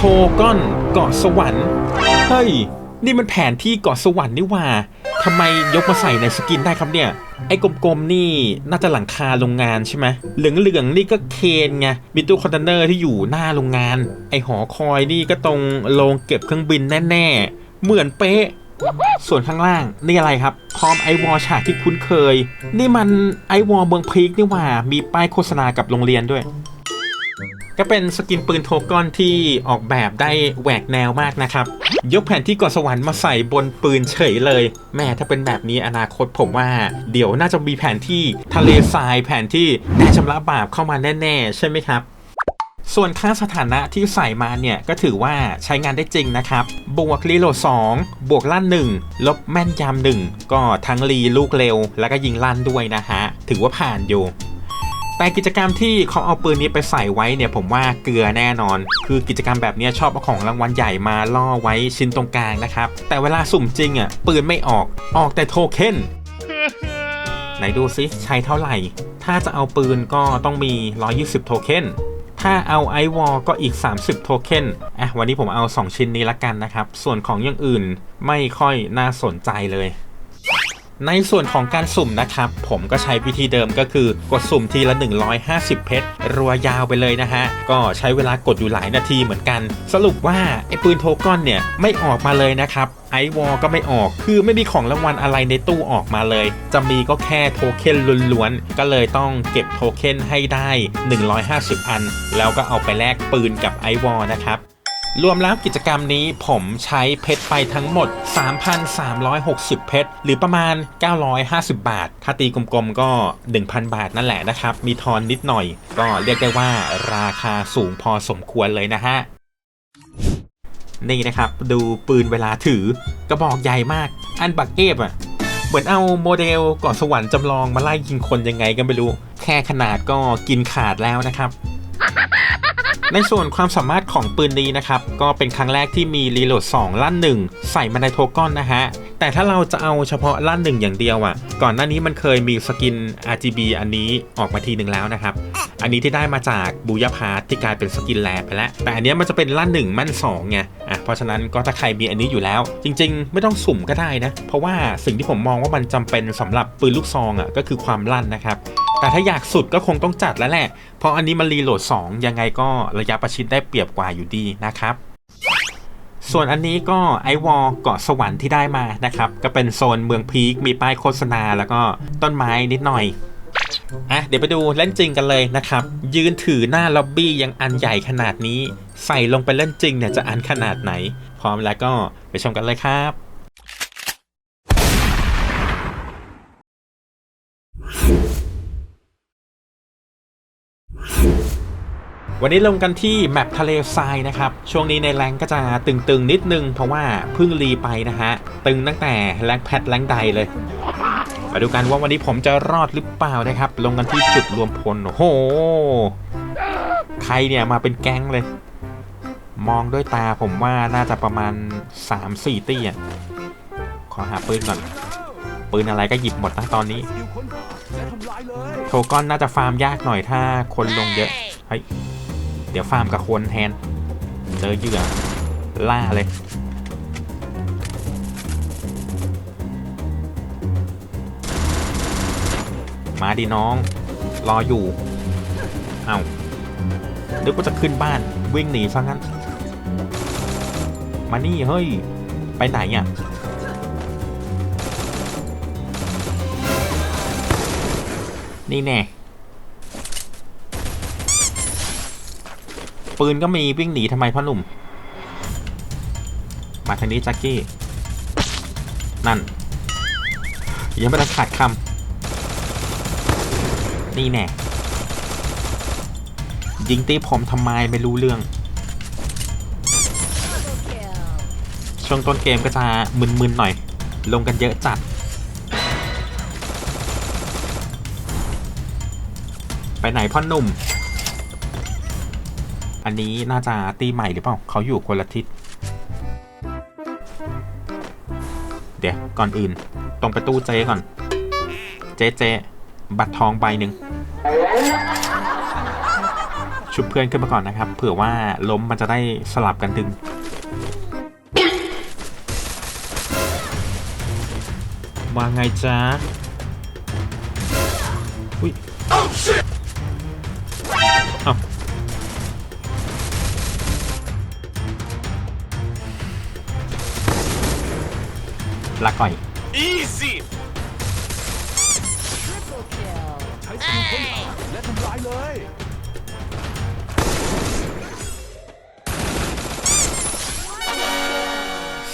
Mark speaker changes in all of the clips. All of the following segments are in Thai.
Speaker 1: โทก้อนเกาะสวรรค์ เฮ้ย นี่มันแผนที่เกาะสวรรค์นี่ว่าทำไมยกมาใส่ในสกินได้ครับเนี่ย ไอ้กลมๆนี่น่าจะหลังคาโรงงานใช่ไหมเหลืองๆนี่ก็เคนไงมีตู้คอนเทนเนอร์ที่อยู่หน้าโรงงาน ไอ้หอคอยนี่ก็ตรงโรงเก็บเครื่องบินแน่ๆ เหมือนเป๊ะ ส่วนข้างล่างนี่อะไรครับ พร้อมไอวอฉากที่คุ้นเคย นี่มันไอวอเมืองพีกนี่ว่ามีป้ายโฆษณากับโรงเรียนด้วย ก็เป็นสกินปืนโทกอนที่ออกแบบได้แหวกแนวมากนะครับ ยกแผนที่เกาะสวรรค์มาใส่บนปืนเฉยเลย แม่ถ้าเป็นแบบนี้อนาคตผมว่า เดี๋ยวน่าจะมีแผนที่ทะเลทรายแผนที่แดนชำระบาปเข้ามาแน่ๆ ใช่ไหมครับส่วนค่าสถานะที่ใส่มาเนี่ยก็ถือว่าใช้งานได้จริงนะครับ บวกรีโหลด2บวกลั่น 1 ลบแม่นยำ1ก็ทั้งรีลูกเร็ว แล้วก็ยิงลั่นด้วยนะฮะ ถือว่าผ่านอยู่ แต่กิจกรรมที่เขาเอาปืนนี้ไปใส่ไว้เนี่ยผมว่าเกลือแน่นอน คือกิจกรรมแบบเนี้ยชอบเอาของรางวัลใหญ่มาล่อไว้ชิ้นตรงกลางนะครับ แต่เวลาสุ่มจริงอะปืนไม่ออกออกแต่โทเค็นไหนดูซิใช้เท่าไหร่ ถ้าจะเอาปืนก็ต้องมี 120 โทเค็นถ้าเอาไอวอลก็อีก 30 โทเค็นอะวันนี้ผมเอา 2 ชิ้นนี้ละกันนะครับ ส่วนของอย่างอื่นไม่ค่อยน่าสนใจเลย ในส่วนของการสุ่มนะครับ ผมก็ใช้วิธีเดิมก็คือกดสุ่มทีละ 150 เพชรรัวยาวไปเลยนะฮะ ก็ใช้เวลากดอยู่หลายนาทีเหมือนกัน สรุปว่าไอ้ปืนโทก้อนเนี่ยไม่ออกมาเลยนะครับไอวอลก็ไม่ออก คือไม่มีของรางวัลอะไรในตู้ออกมาเลย จะมีก็แค่โทเค็นล้วนๆ ก็เลยต้องเก็บโทเค็นให้ได้ 150 อัน แล้วก็เอาไปแลกปืนกับไอวอลนะครับ รวมแล้วกิจกรรมนี้ผมใช้เพชรไปทั้งหมด 3,360 เพชร หรือประมาณ 950 บาท ถ้าตีกลมๆก็ 1,000 บาทนั่นแหละนะครับ มีทอนนิดหน่อย ก็เรียกได้ว่าราคาสูงพอสมควรเลยนะฮะ นี่นะครับดูปืนเวลาถือกระบอกใหญ่มาก อันบักเอฟอะเหมือนเอาโมเดลก่อนสวรรค์จำลองมาไล่ยิงคนยังไงก็ไม่รู้ แค่ขนาดก็กินขาดแล้วนะครับ ในส่วนความสามารถของปืนนี้นะครับ ก็เป็นครั้งแรกที่มีรีโหลด2ลั่น 1 ใส่มาในโทก้อนนะฮะ แต่ถ้าเราจะเอาเฉพาะลั่น 1 อย่างเดียวอะ่ะ ก่อนหน้านี้มันเคยมีสกิน RGB อันนี้ออกมาทีหนึ่งแล้วนะครับ อันนี้ที่ได้มาจากบูยาพาร์ทที่กลายเป็นสกินแลไปแล้ว แต่อันนี้มันจะเป็นลั่น1มั่น2ไงอะเพราะฉะนั้นก็ถ้าใครมีอันนี้อยู่แล้ว จริง ๆ ไม่ต้องสุ่มก็ได้นะ เพราะว่าสิ่งที่ผมมองว่ามันจำเป็นสำหรับปืนลูกซองอะก็คือความลั่นนะครับแต่ถ้าอยากสุดก็คงต้องจัดแล้วแหละ เพราะอันนี้มันรีโหลด 2 ยังไงก็ระยะประชิดได้เปรียบกว่าอยู่ดีนะครับ ส่วนอันนี้ก็ไอวอลเกาะสวรรค์ที่ได้มานะครับ ก็เป็นโซนเมืองพีคมีป้ายโฆษณาแล้วก็ต้นไม้นิดหน่อย อะเดี๋ยวไปดูเล่นจริงกันเลยนะครับ ยืนถือหน้าล็อบบี้ยังอันใหญ่ขนาดนี้ ใส่ลงไปเล่นจริงเนี่ยจะอันขนาดไหน พร้อมแล้วก็ไปชมกันเลยครับวันนี้ลงกันที่แมปทะเลทรายนะครับ ช่วงนี้ในแรงก็จะตึงๆนิดนึง เพราะว่าเพิ่งรีไปนะฮะ ตึงตั้งแต่แรงแพทแรงใดเลย มาดูกันว่าวันนี้ผมจะรอดหรือเปล่านะครับ ลงกันที่จุดรวมพลโอ้โหใครเนี่ยมาเป็นแก๊งเลย มองด้วยตาผมว่าน่าจะประมาณ 3-4ตี้อะขอหาปืนก่อนปืนอะไรก็หยิบหมดนะตอนนี้ โทก้อนน่าจะฟาร์มยากหน่อยถ้าคนลงเยอะเฮ้ยเดี๋ยวฟาร์มกับคนแทน เจอเหยื่อล่าเลย มาดิน้อง รออยู่ เอา้านึกว่าจะขึ้นบ้านวิ่งหนีซะงั้น มานี่เฮ้ย ไปไหนอะนี่แน่ปืนก็มีวิ่งหนีทำไมพ่อหนุ่ม มาทางนี้แจ็คกี้ นั่น ยังไม่ได้ขาดคำ นี่แน่ยิงตีผมทำไมไม่รู้เรื่อง ช่วงต้นเกมก็จะมึนๆหน่อย ลงกันเยอะจัด ไปไหนพ่อหนุ่ม อันนี้น่าจะตีใหม่หรือเปล่า เขาอยู่คนละทิศ เดี๋ยว ก่อนอื่น ตรงไปตู้เจก่อน เจเจ บัตรทองใบหนึ่งชุบเพื่อนขึ้นมาก่อนนะครับ เผื่อว่าล้มมันจะได้สลับกันดึงว่าไงจ๊ะอุ้ยเอ้าลาก่อย
Speaker 2: Easy
Speaker 3: เลย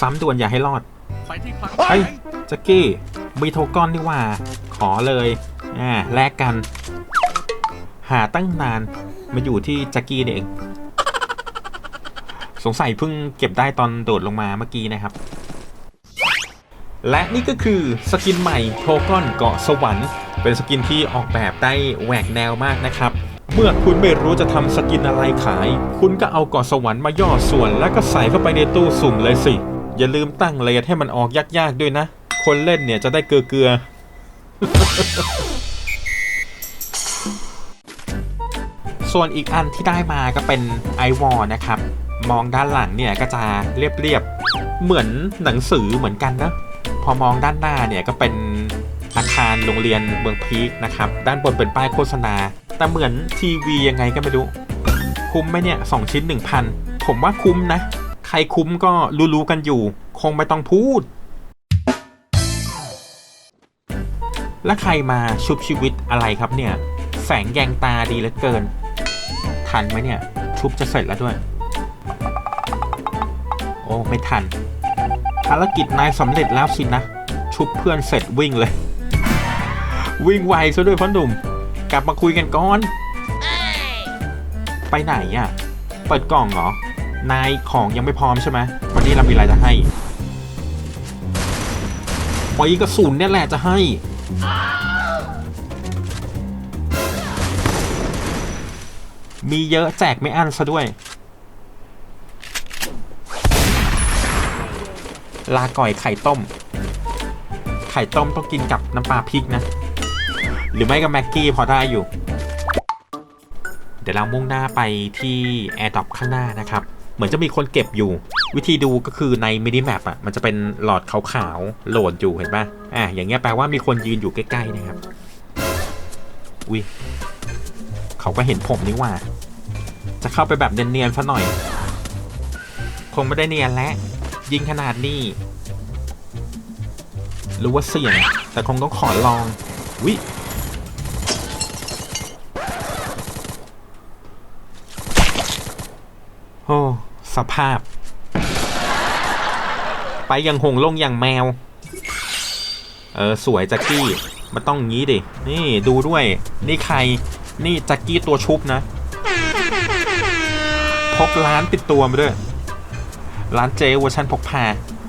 Speaker 1: ซ้ำด่วนอย่าให้รอด
Speaker 3: ไปที่คลัง
Speaker 1: เฮ้ยแจ็กกี้มีโทก้อนนี่หว่า ขอเลยอ่าแลกกัน หาตั้งนานมาอยู่ที่แจ็กกี้นี่เอง สงสัยเพิ่งเก็บได้ตอนโดดลงมาเมื่อกี้นะครับ และนี่ก็คือสกินใหม่โทก้อนเกาะสวรรค์ เป็นสกินที่ออกแบบได้แหวกแนวมากนะครับ เมื่อคุณไม่รู้จะทำสกินอะไรขาย คุณก็เอากาะสวรรค์มาย่อส่วนแล้วก็ใส่เข้าไปในตู้สุ่มเลยสิ อย่าลืมตั้งเลทให้มันออกยากๆด้วยนะ คนเล่นเนี่ยจะได้เกลือๆส่วนอีกอันที่ได้มาก็เป็นไอวอลนะครับ มองด้านหลังเนี่ยก็จะเรียบๆ เหมือนหนังสือเหมือนกันนะ พอมองด้านหน้าเนี่ยก็เป็น อาคารโรงเรียนเมืองพีคนะครับ ด้านบนเป็นป้ายโฆษณา แต่เหมือนทีวียังไงก็ไม่รู้ คุ้มไหมเนี่ยสองชิ้น1,000ผมว่าคุ้มนะ ใครคุ้มก็รู้ๆกันอยู่ คงไม่ต้องพูด และใครมาชุบชีวิตอะไรครับเนี่ย แสงแยงตาดีเหลือเกิน ทันไหมเนี่ย ชุบจะเสร็จแล้วด้วย โอ้ ไม่ทันภารกิจนายสำเร็จแล้วสินะ ชุบเพื่อนเสร็จวิ่งเลย วิ่งไวซะด้วยพ่อหนุ่ม กลับมาคุยกันก่อน ไปไหนอะ เปิดกล่องเหรอ นายของยังไม่พร้อมใช่ไหมวันนี้เรามีอะไรจะให้ปอยกระสุนเนี่ยแหละจะให้ มีเยอะแจกไม่อั้นซะด้วย ลาก่อยไข่ต้ม ไข่ต้มต้องกินกับน้ำปลาพริกนะ หรือไม่ก็แม็กกี้พอได้อยู่ เดี๋ยวเรามุ่งหน้าไปที่แอร์ดอปข้างหน้านะครับ เหมือนจะมีคนเก็บอยู่ วิธีดูก็คือในมินิแมปอะมันจะเป็นหลอดขาวๆโหลดอยู่เห็นปะอะอย่างเงี้ยแปลว่ามีคนยืนอยู่ใกล้ๆนะครับอุ้ยเขาก็เห็นผมนี่ว่า จะเข้าไปแบบเนียนๆซะหน่อย คงไม่ได้เนียนแล้วยิงขนาดนี้รู้ว่าเสี่ยง แต่คงต้องขอลองวิโอ้ สภาพ ไปย่างหงลงอย่างแมว เออ สวยจ็กกี้มันต้องงี้ดิ นี่ดูด้วย นี่ใคร นี่จ็กกี้ตัวชุบนะ พกร้านติดตัวมาด้วย ร้านเจเวอร์ชันพกพา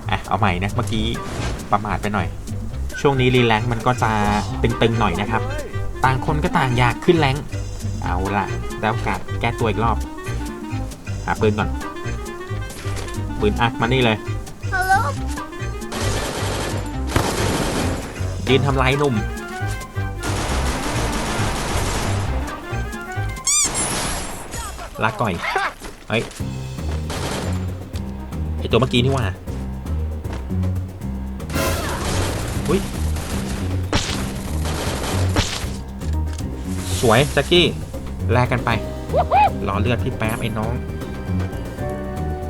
Speaker 1: อะ เอาใหม่นะ เมื่อกี้ประมาทไปหน่อย ช่วงนี้รีแลงมันก็จะตึงๆหน่อยนะครับ ต่างคนก็ต่างอยากขึ้นแรงเอาล่ะได้โอกาสแก้ตัวอีกรอบ หาปืนก่อน ปืนอักมานี่เลย
Speaker 4: Hello?
Speaker 1: ยืนทำลายหนุ่ม ลาก่อย เฮ้ย ไอตัวเมื่อกี้นี่หว่าอุ้ย สวยแจ็กกี้ แลกกันไป รอเลือดพี่แป๊บไอ้น้อง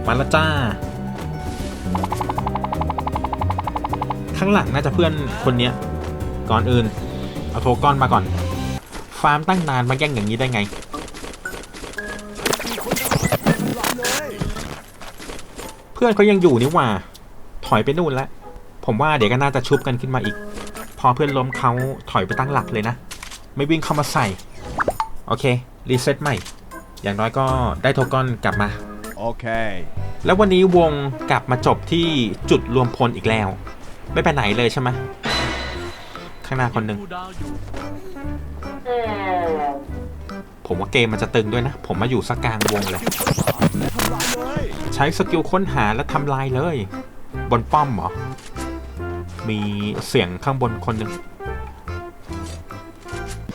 Speaker 1: มาและจ้า ข้างหลังน่าจะเพื่อนคนเนี้ย ก่อนอื่น เอาโทก้อนมาก่อน ฟาร์มตั้งนานมาแย่งอย่างนี้ได้ไง
Speaker 3: เลย
Speaker 1: เพื่อนเขายังอยู่นี่หว่า ถอยไปนู่นแล้ว ผมว่าเดี๋ยวก็น่าจะชุบกันขึ้นมาอีก พอเพื่อนล้มเขาถอยไปตั้งหลักเลยนะ ไม่วิ่งเข้ามาใส่ โอเค รีเซ็ตใหม่ อย่างน้อยก็ได้โทก้อนกลับมา
Speaker 3: โอเค
Speaker 1: แล้ววันนี้วงกลับมาจบที่จุดรวมพลอีกแล้ว ไม่ไปไหนเลยใช่ไหมข้างหน้าคนหนึ่ง
Speaker 3: ดูดาวอยู่
Speaker 1: ผมว่าเกมมันจะตึงด้วยนะ ผมมาอยู่สักกลางวงเลย
Speaker 3: และทำลายเลย
Speaker 1: ใช้สกิลค้นหาและทำลายเลย บนป้อมเหรอ มีเสียงข้างบนคนหนึ่ง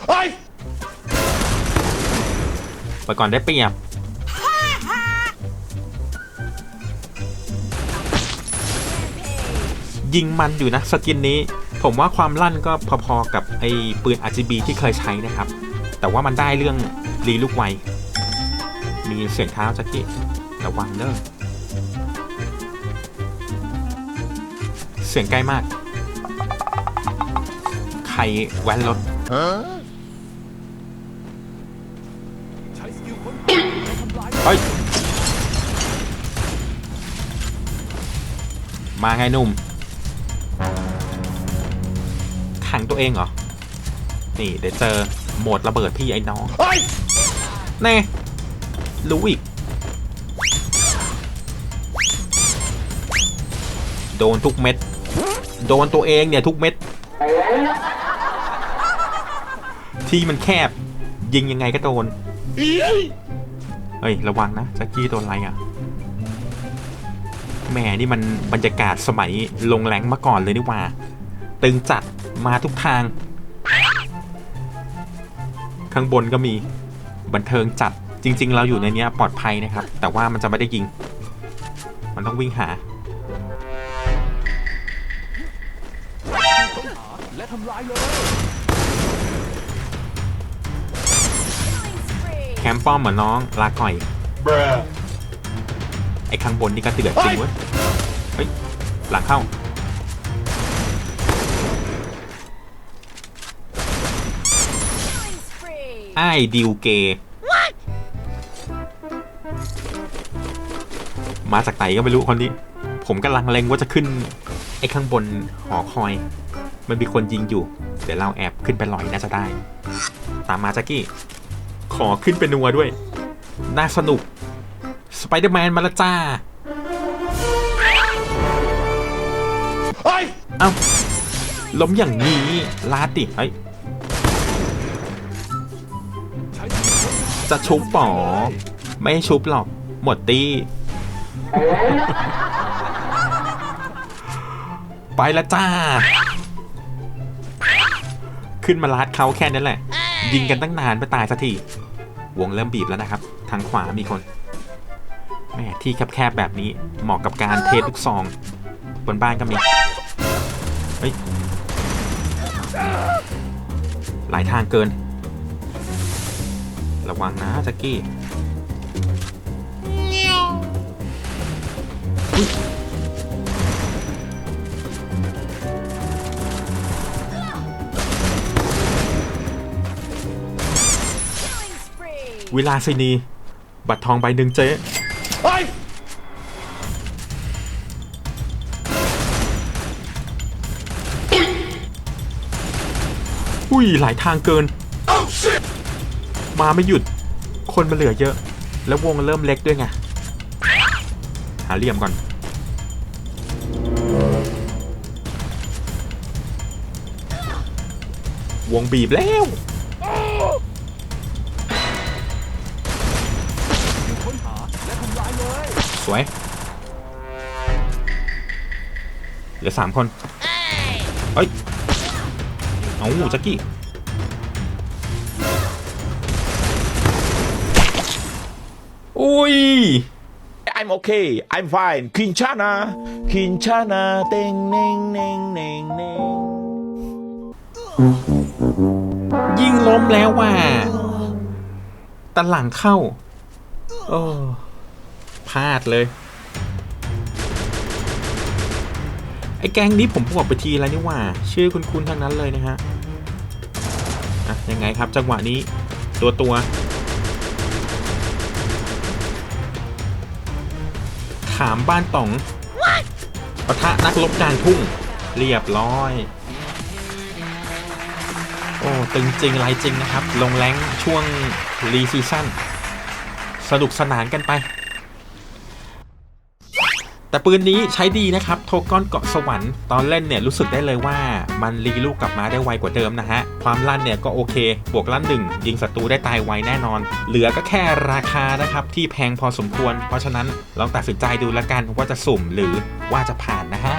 Speaker 3: เฮ้ย
Speaker 1: ไปก่อนได้เปรียบ ยิงมันอยู่นะสกินนี้ ผมว่าความลั่นก็พอๆกับไอ้ปืน RGB ที่เคยใช้นะครับ แต่ว่ามันได้เรื่องรีลูกไว มีเสียงเท้าจักกี้ระวังเด้อเสียงใกล้มาก ใครแว้นรถ
Speaker 3: เลย
Speaker 1: เฮ้ยมาไงหนุ่ม ตัวเองเหรอ นี่เดี๋ยวเจอโหมดระเบิดพี่ไอ้น้อง
Speaker 3: เฮ้ย
Speaker 1: แน่รู้อีก โดนทุกเม็ด โดนตัวเองเนี่ยทุกเม็ด ที่มันแคบ ยิงยังไงก็โดน เฮ้ย ระวังนะแจ็กกี้โดนอะไรอะแหมนี่มันบรรยากาศสมัยลงแรงมาก่อนเลยนี่หว่า ตึงจัดมาทุกทาง ข้างบนก็มีบันเทิงจัดจริง ๆ เราอยู่ในเนี้ยปลอดภัยนะครับ แต่ว่ามันจะไม่ได้ยิง มันต้องวิ่งหา
Speaker 3: ค้นหา และทำลายเลย
Speaker 1: แคมป์ป้อมเหมือนน้องลาก่อยไอ้ข้างบนนี่ก็เตือดจริงเว้ยเฮ้ยหลังเข้า ไอ้ายดิวเกย์มาจากไหนก็ไม่รู้คนนี้ ผมกำลังเล็งว่าจะขึ้น ไอ้ข้างบนหอคอย มันมีคนยิงอยู่ เดี๋ยวเราแอบขึ้นไปลอยน่าจะได้ ตามมาแจ็กกี้ ขอขึ้นเป็นนัวด้วย น่าสนุก สไปเดอร์แมนมาและจ้า
Speaker 3: เฮ้ย
Speaker 1: เอ้าล้มอย่างนี้ลาดดิเฮ้ย จะชุบป๋อไม่ให้ชุบหรอก หมดตีไปละจ้า ขึ้นมาลาดเขาแค่นั้นแหละ ยิงกันตั้งนานไม่ตายสักที วงเริ่มบีบแล้วนะครับ ทางขวามีคนแหม่ที่แคบๆแบบนี้เหมาะกับการเทสลูกซอง บนบ้านก็มี เฮ้ย หลายทางเกิน ระวังนะจ็กกี้เวลาสินี บัตรทองใบหนึ่งเจ๊อุ้ยหลายทางเกิน มาไม่หยุด คนมาเหลือเยอะ แล้ววงเริ่มเล็กด้วยไง หาเหลี่ยมก่อน วงบีบแล้ว
Speaker 3: ส
Speaker 1: วย เหลือสามคน เฮ้ย เอาจักกี้ อุ้ย
Speaker 2: I'm okay. I'm fine. Kinchana. Kinchana. Ding, ning, ning, ning, ning.
Speaker 1: ยิงล้มแล้วว่ะตะหลังเข้า โอ้พลาดเลย ไอ้แก๊งนี้ผมบอกไปทีแล้วนี่หว่า ชื่อคุณๆทั้งนั้นเลยนะฮะ อะ ยังไงครับจังหวะนี้ ตัวตัวามบ้านต๋องปะทะนักลบกลางทุ่ง เรียบร้อย โอ้ตึงจริงไรจริงนะครับ ลงแรงช่วงรีซีซั่นสนุกสนานกันไป แต่ปืนนี้ใช้ดีนะครับโทก้อนเกาะสวรรค์ตอนเล่นเนี่ยรู้สึกได้เลยว่ามันรีลูกกลับมาได้ไวกว่าเดิมนะฮะ ความลั่นเนี่ยก็โอเค บวกลั่นหนึ่งยิงศัตรูได้ตายไวแน่นอน เหลือก็แค่ราคานะครับที่แพงพอสมควร เพราะฉะนั้นลองตัดสินใจดูแล้วกันว่าจะสุ่มหรือว่าจะผ่านนะฮะ